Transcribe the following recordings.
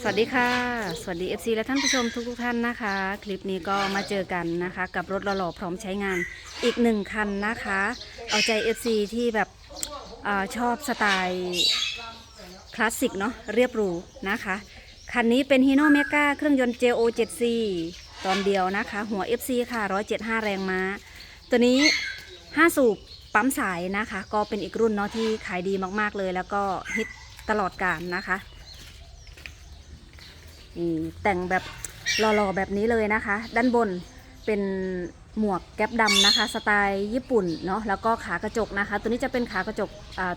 สวัสดีค่ะ สวัสดี FC และท่านผู้ชมทุกทท่านนะคะ คลิปนี้ก็มาเจอกันนะคะ กับรถหล่อๆพร้อมใช้งานอีกหนึ่งคันนะคะ เอาใจ FC ที่แบบอชอบสไตล์คลาสสิกเนาะเรียบหรูนะคะ คันนี้เป็น Hino Mega เครื่องยนต์ JO 7C ตอนเดียวนะคะ หัว FC ค่ะ 175 แรงม้า ตัวนี้ 5 สูบปั๊มสายนะคะ ก็เป็นอีกรุ่นเนาะที่ขายดีมากๆเลย แล้วก็ฮิตตลอดกาลนะคะ นี่แต่งแบบหล่อๆแบบนี้เลยนะคะ ด้านบนเป็นหมวกแก๊ปดำนะคะ สไตล์ญี่ปุ่นเนาะแล้วก็ขากระจกนะคะ ตัวนี้จะเป็นขากระจก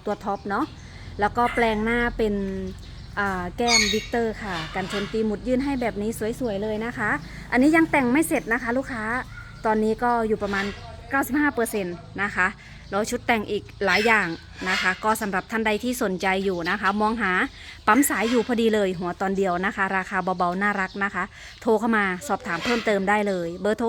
ตัวท็อปเนาะแล้วก็แปลงหน้าเป็นแก้มวิกเตอร์ค่ะ กันชนตีหมุดยื่นให้แบบนี้สวยๆเลยนะคะ อันนี้ยังแต่งไม่เสร็จนะคะลูกค้าตอนนี้ก็อยู่ประมาณ 95%นะคะ แล้วชุดแต่งอีกหลายอย่างนะคะ ก็สำหรับท่านใดที่สนใจอยู่นะคะ มองหาปั๊มสายอยู่พอดีเลย หัวตอนเดียวนะคะ ราคาเบาๆน่ารักนะคะ โทรเข้ามาสอบถามเพิ่มเติมได้เลย เบอร์โทร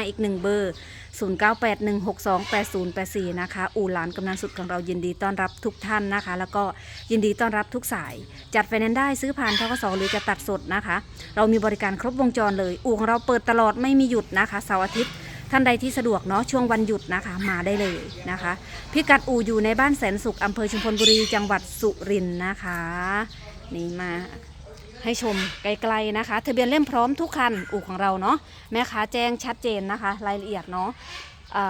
0863297855 อีกหนึ่งเบอร์ 0981628084 นะคะ อู่หลานกำนันสุดของเรายินดีต้อนรับทุกท่านนะคะ แล้วก็ยินดีต้อนรับทุกสาย จัดไฟแนนซ์ได้ซื้อผ่านทกสหรือจะตัดสดนะคะ เรามีบริการครบวงจรเลย อู่ของเราเปิดตลอดไม่มีหยุดนะคะเสาร์อาทิตย์ ท่านใดที่สะดวกเนาะช่วงวันหยุดนะคะมาได้เลยนะคะ พิกัดอู่อยู่ในบ้านแสนสุขอำเภอชุมพลบุรีจังหวัดสุรินทร์นะคะนี่มาให้ชมไกลๆนะคะทะเบียนเล่มพร้อมทุกคันอู่ของเราเนาะแม่ค้าแจ้งชัดเจนนะคะ รายละเอียดเนาะ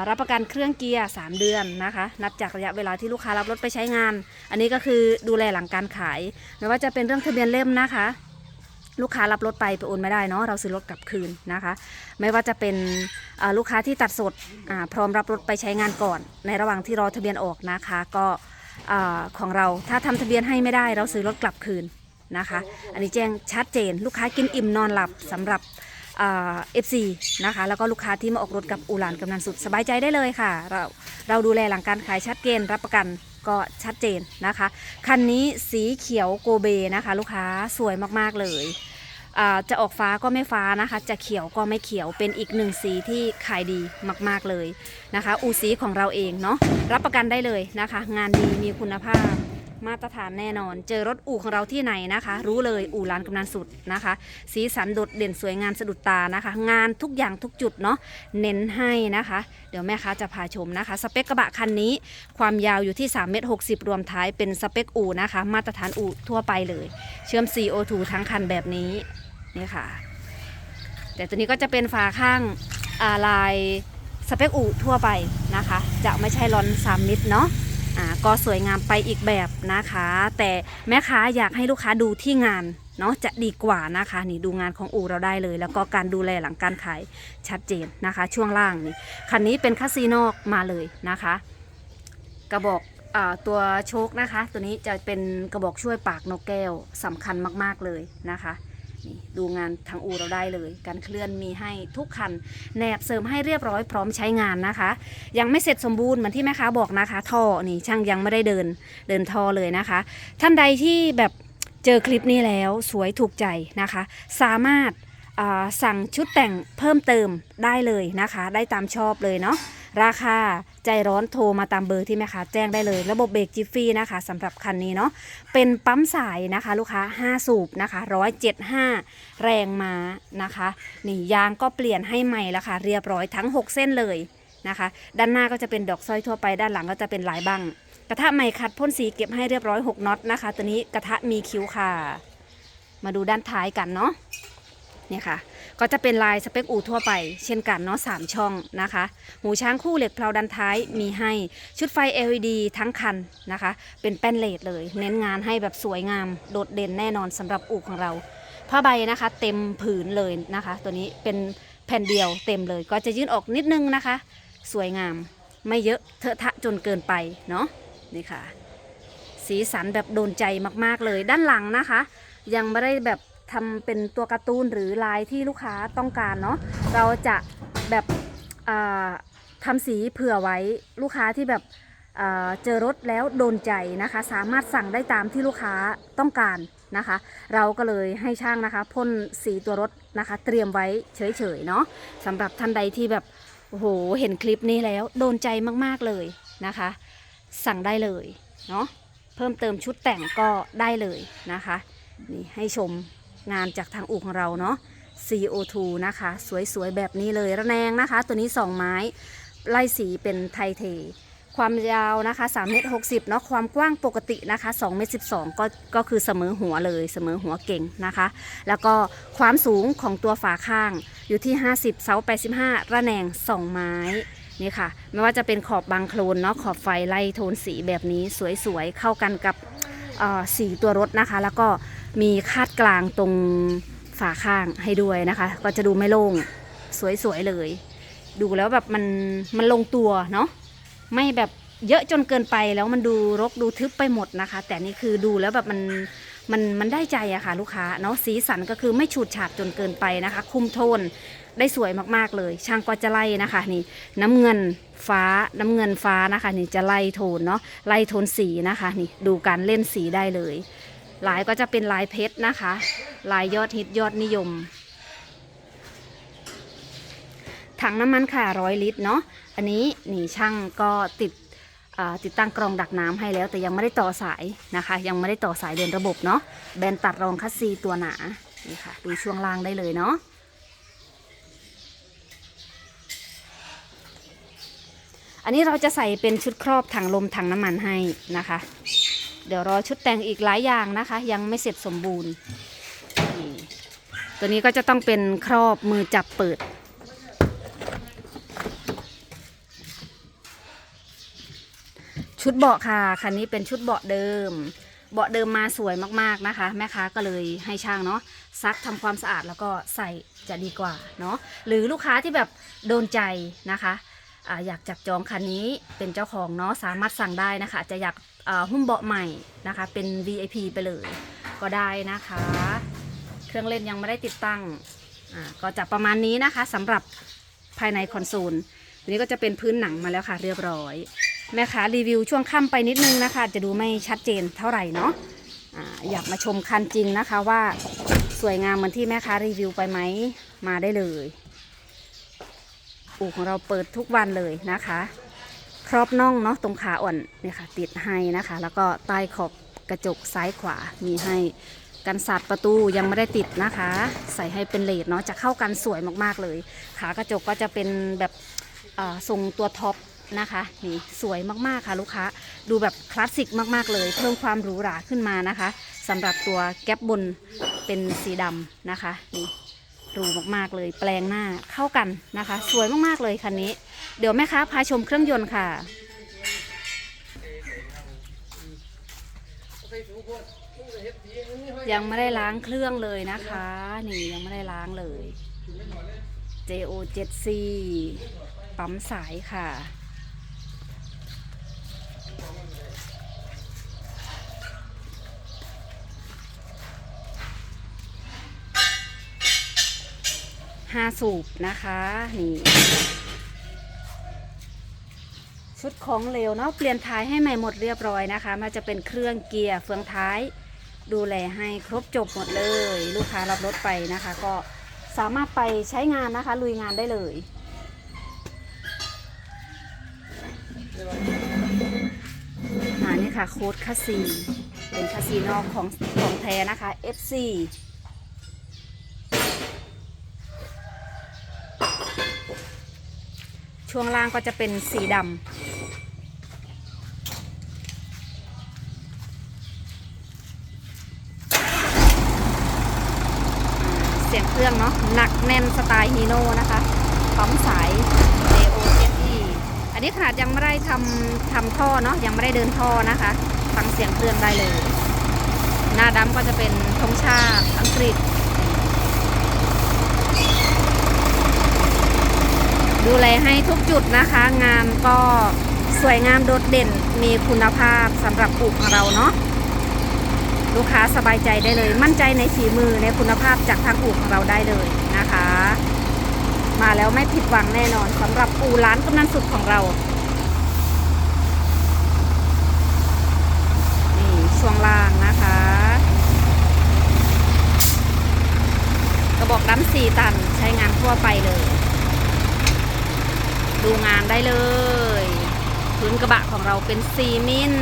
รับประกันเครื่องเกียร์ 3 เดือนนะคะ นับจากระยะเวลาที่ลูกค้ารับรถไปใช้งาน อันนี้ก็คือดูแลหลังการขาย ไม่ว่าจะเป็นเรื่องทะเบียนเล่มนะคะ ลูกค้ารับรถไปไปโอนไม่ได้เนาะเราซื้อรถกลับคืนนะคะ ไม่ว่าจะเป็นลูกค้าที่ตัดสดพร้อมรับรถไปใช้งานก่อน ในระหว่างที่รอทะเบียนออกนะคะ ก็ของเราถ้าทำทะเบียนให้ไม่ได้เราซื้อรถกลับคืนนะคะ อันนี้แจ้งชัดเจน ลูกค้ากินอิ่มนอนหลับสำหรับเอฟซีนะคะ แล้วก็ลูกค้าที่มาออกรถกับอูหลานกำนันสุดสบายใจได้เลยค่ะ เราเราดูแลหลังการขายชัดเจนรับประกันก็ชัดเจนนะคะ คันนี้สีเขียวโกเบนะคะ ลูกค้าสวยมากๆเลย จะออกฟ้าก็ไม่ฟ้านะคะ จะเขียวก็ไม่เขียวเป็นอีกหนึ่งสีที่ขายดีมาก ๆเลยนะคะ อูสีของเราเองเนาะรับประกันได้เลยนะคะ งานดีมีคุณภาพมาตรฐานแน่นอน เจอรถอู่ของเราที่ไหนนะคะ รู้เลยอู่ร้านกำนันสุดนะคะ สีสันโดดเด่นสวยงามสะดุดตานะคะ งานทุกอย่างทุกจุดเนาะเน้นให้นะคะ เดี๋ยวแม่ค้าจะพาชมนะคะ สเปคกระบะคันนี้ ความยาวอยู่ที่3เมตร60 รวมท้ายเป็นสเปคอู่นะคะ มาตรฐานอู่ทั่วไปเลย เชื่อม CO2 ทั้งคันแบบนี้ นี่ค่ะ แต่ตัวนี้ก็จะเป็นฝาข้างอาลายสเปคอูทั่วไปนะคะ จะไม่ใช่ลอนสามมิตรเนาะอ่าก็สวยงามไปอีกแบบนะคะ แต่แม่ค้าอยากให้ลูกค้าดูที่งานเนาะจะดีกว่านะคะนี่ดูงานของอูเราได้เลย แล้วก็การดูแลหลังการขายชัดเจนนะคะ ช่วงล่างนี่คันนี้เป็นคัสซีนอกมาเลยนะคะ กระบอกอตัวโชคนะคะ ตัวนี้จะเป็นกระบอกช่วยปากนกแก้วสำคัญมากๆเลยนะคะ นี่ดูงานทางอูเราได้เลย การเคลื่อนมีให้ทุกคันแนบเสริมให้เรียบร้อยพร้อมใช้งานนะคะ ยังไม่เสร็จสมบูรณ์เหมือนที่แม่ค้าบอกนะคะ ท่อนี่ช่างยังไม่ได้เดินเดินท่อเลยนะคะ ท่านใดที่แบบเจอคลิปนี้แล้วสวยถูกใจนะคะ สามารถสั่งชุดแต่งเพิ่มเติมได้เลยนะคะ ได้ตามชอบเลยเนาะราคา ใจร้อนโทรมาตามเบอร์ที่แม่ค้าแจ้งได้เลย ระบบเบรกจิฟฟี่นะคะสำหรับคันนี้เนาะเป็นปั๊มสายนะคะ ลูกค้า 5 สูบนะคะ 175 แรงม้านะคะนี่ยางก็เปลี่ยนให้ใหม่แล้วค่ะ เรียบร้อยทั้ง 6 เส้นเลยนะคะ ด้านหน้าก็จะเป็นดอกสร้อยทั่วไปด้านหลังก็จะเป็นลายบังกระทะใหม่คัดพ่นสีเก็บให้เรียบร้อย 6น็อตนะคะ ตัวนี้กระทะมีคิ้วค่ะ มาดูด้านท้ายกันเนาะ เนี่ยค่ะ ก็จะเป็นลายสเปคอูทั่วไป เช่นกันเนาะสามช่องนะคะ หูช้างคู่เหล็กเพลาดันท้ายมีให้ชุดไฟ LED ทั้งคันนะคะ เป็นแป้นเลดเลย เน้นงานให้แบบสวยงาม โดดเด่นแน่นอนสำหรับอูของเราผ้าใบนะคะ เต็มผืนเลยนะคะ ตัวนี้เป็นแผ่นเดียวเต็มเลย ก็จะยื่นออกนิดนึงนะคะ สวยงามไม่เยอะเทอะทะจนเกินไปเนาะนี่ค่ะ สีสันแบบโดนใจมากๆเลยด้านหลังนะคะ ยังไม่ได้แบบ ทำเป็นตัวการ์ตูนหรือลายที่ลูกค้าต้องการเนาะเราจะแบบอ่าทำสีเผื่อไว้ลูกค้าที่แบบเจอรถแล้วโดนใจนะคะ สามารถสั่งได้ตามที่ลูกค้าต้องการนะคะ เราก็เลยให้ช่างนะคะพ่นสีตัวรถนะคะ เตรียมไว้เฉยๆเนาะสำหรับท่านใดที่แบบโอ้โหเห็นคลิปนี้แล้วโดนใจมากๆเลยนะคะ สั่งได้เลยเนาะเพิ่มเติมชุดแต่งก็ได้เลยนะคะนี่ให้ชม งานจากทางอู่ของเราเนาะ CO2 นะคะ สวยๆ แบบนี้เลยระแนงนะคะ ตัวนี้ 2 ไม้ ไล่สีเป็นไทเท ความยาวนะคะ3เมตร60เนาะความกว้างปกตินะคะ2เมตร12ก็ก็คือเสมอหัวเลยเสมอหัวเก่งนะคะ แล้วก็ความสูงของตัวฝาข้างอยู่ที่ 50เสา85 ระแนง 2 ไม้นี่ค่ะ ไม่ว่าจะเป็นขอบบางโคลนเนาะขอบไฟไล่โทนสีแบบนี้สวยๆ เข้ากันกับสีตัวรถนะคะ แล้วก็ มีคาดกลางตรงฝาข้างให้ด้วยนะคะ ก็จะดูไม่โล่งสวยๆเลย ดูแล้วแบบมันมันลงตัวเนาะไม่แบบเยอะจนเกินไปแล้วมันดูรกดูทึบไปหมดนะคะ แต่นี่คือดูแล้วแบบมันมันมันได้ใจอะค่ะลูกค้าเนาะสีสันก็คือไม่ฉูดฉาดจนเกินไปนะคะ คุมโทนได้สวยมากๆเลย ช่างก็จะไล่นะคะนี่น้ำเงินฟ้าน้ำเงินฟ้านะคะ นี่จะไล่โทนเนาะไล่โทนสีนะคะ นี่ดูการเล่นสีได้เลย ลายก็จะเป็นลายเพชรนะคะ ลายยอดฮิตยอดนิยม ถังน้ำมันค่ะร้อยลิตรเนาะ อันนี้นี่ช่างก็ติดติดตั้งกรองดักน้ำให้แล้ว แต่ยังไม่ได้ต่อสายนะคะ ยังไม่ได้ต่อสายเดินระบบเนาะแบนตัดรองคัสซีตัวหนานี่ค่ะดูช่วงล่างได้เลยเนาะอันนี้เราจะใส่เป็นชุดครอบถังลมถังน้ำมันให้นะคะ เดี๋ยวรอชุดแต่งอีกหลายอย่างนะคะ ยังไม่เสร็จสมบูรณ์ตัวนี้ก็จะต้องเป็นครอบมือจับเปิด ชุดเบาะค่ะคันนี้เป็นชุดเบาะเดิม เบาะเดิมมาสวยมากๆนะคะ แม่ค้าก็เลยให้ช่างเนาะซักทำความสะอาดแล้วก็ใส่จะดีกว่าเนาะหรือลูกค้าที่แบบโดนใจนะคะ ออยากจับจองคันนี้เป็นเจ้าของเนาะสามารถสั่งได้นะคะจะอยากหุ้มเบาะใหม่นะคะ เป็น VIP ไปเลยก็ได้นะคะ เครื่องเล่นยังไม่ได้ติดตั้งก็จะประมาณนี้นะคะสำหรับภายในคอนโซลตัวนี้ก็จะเป็นพื้นหนังมาแล้วค่ะเรียบร้อย แม่ค้ารีวิวช่วงค่ำไปนิดนึงนะคะ จะดูไม่ชัดเจนเท่าไหร่เนาะอาอยากมาชมคันจริงนะคะว่าสวยงามเหมือนที่แม่ค้ารีวิวไปไหมมาได้เลย อู่ของเราเปิดทุกวันเลยนะคะ ครอบน่องเนาะตรงขาอ่อนเนี่ยค่ะติดให้นะคะ แล้วก็ใต้ขอบกระจกซ้ายขวามีให้กันสาดประตูยังไม่ได้ติดนะคะ ใส่ให้เป็นเลดเนาะจะเข้ากันสวยมากๆเลย ขากระจกก็จะเป็นแบบทรงตัวท็อปนะคะนี่สวยมากๆค่ะลูกค้าดูแบบคลาสสิกมากๆเลย เพิ่มความหรูหราขึ้นมานะคะสำหรับตัวแก๊ปบนเป็นสีดำนะคะนี่ หรูมากๆเลยแปลงหน้าเข้ากันนะคะ สวยมากๆเลยคันนี้ เดี๋ยวแม่ค้าพาชมเครื่องยนต์ค่ะ ยังไม่ได้ล้างเครื่องเลยนะคะ นี่ยังไม่ได้ล้างเลย JO 7C ปั๊มสายค่ะ ห้าสูบนะคะนี่ชุดของเหลวเนาะเปลี่ยนท้ายให้ใหม่หมดเรียบร้อยนะคะมันจะเป็นเครื่องเกียร์เฟืองท้าย ดูแลให้ครบจบหมดเลย ลูกค้ารับรถไปนะคะ ก็สามารถไปใช้งานนะคะ ลุยงานได้เลยอ่านี่ค่ะโค้ดคาซีเป็นคาซีนอกของของแท้นะคะ FC ช่วงล่างก็จะเป็นสีดำเสียงเครื่องเนาะหนักแน่นสไตล์ฮีโน่นะคะปั๊มสาย AO 7 E อันนี้ขนาดยังไม่ได้ทำทำท่อเนาะยังไม่ได้เดินท่อนะคะ ฟังเสียงเครื่องได้เลย หน้าดำก็จะเป็นธงชาติอังกฤษ ดูแลให้ทุกจุดนะคะ งานก็สวยงามโดดเด่นมีคุณภาพสำหรับปลูกของเราเนาะลูกค้าสบายใจได้เลย มั่นใจในฝีมือในคุณภาพจากทางอู่ของเราได้เลยนะคะ มาแล้วไม่ผิดหวังแน่นอนสำหรับอู่ร้านกำนันสุดของเรานี่ช่วงล่างนะคะ กระบอกดำสี่ตันใช้งานทั่วไปเลย ดูงานได้เลย พื้นกระบะของเราเป็นซีมิน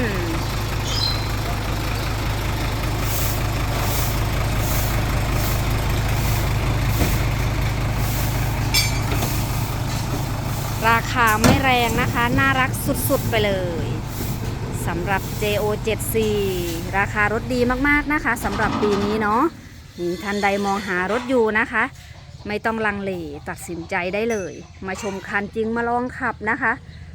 ราคาไม่แรงนะคะ น่ารักสุดๆไปเลยสำหรับ JO74 ราคารถดีมากๆนะคะสำหรับปีนี้เนาะท่านใดมองหารถอยู่นะคะ ไม่ต้องลังเลตัดสินใจได้เลย มาชมคันจริงมาลองขับนะคะ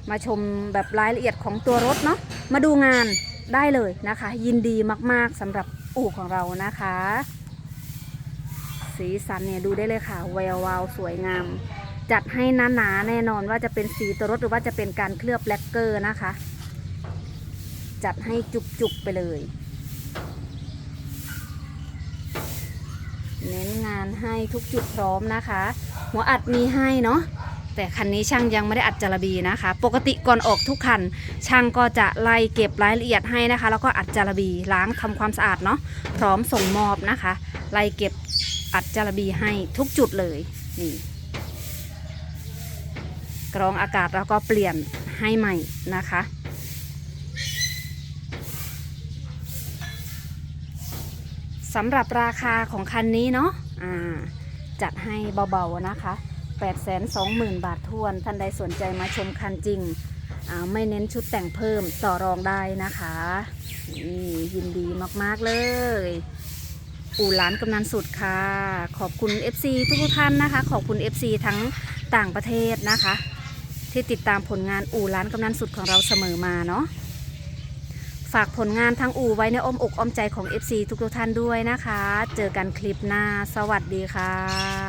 มาชมแบบรายละเอียดของตัวรถเนาะมาดูงานได้เลยนะคะ ยินดีมากๆสำหรับอู่ของเรานะคะ สีสันเนี่ยดูได้เลยค่ะแวววาวสวยงาม จัดให้หนาๆแน่นอนว่าจะเป็นสีตัวรถหรือว่าจะเป็นการเคลือบแบล็กเกอร์นะคะ จัดให้จุกๆไปเลย เน้นงานให้ทุกจุดพร้อมนะคะ หัวอัดมีให้เนาะแต่คันนี้ช่างยังไม่ได้อัดจารบีนะคะ ปกติก่อนออกทุกคัน ช่างก็จะไล่เก็บรายละเอียดให้นะคะ แล้วก็อัดจารบีล้างทำความสะอาดเนาะพร้อมส่งมอบนะคะไล่เก็บอัดจารบีให้ทุกจุดเลยนี่กรองอากาศแล้วก็เปลี่ยนให้ใหม่นะคะ สำหรับราคาของคันนี้เนาะอ่าจัดให้เบาๆนะคะ 820,000 บาททวน ท่านใดสนใจมาชมคันจริง ไม่เน้นชุดแต่งเพิ่มต่อรองได้นะคะนี่ยินดีมากๆเลย อู่ร้านกำนันสุดค่ะ ขอบคุณ FC ทุกท่านนะคะ ขอบคุณ FC ทั้งต่างประเทศนะคะ ที่ติดตามผลงานอู่ร้านกำนันสุดของเราเสมอมาเนาะ ฝากผลงานทั้งอู่ไว้ในอ้อมอกอ้อมใจของ FC ทุกๆท่านด้วยนะคะ เจอกันคลิปหน้า สวัสดีค่ะ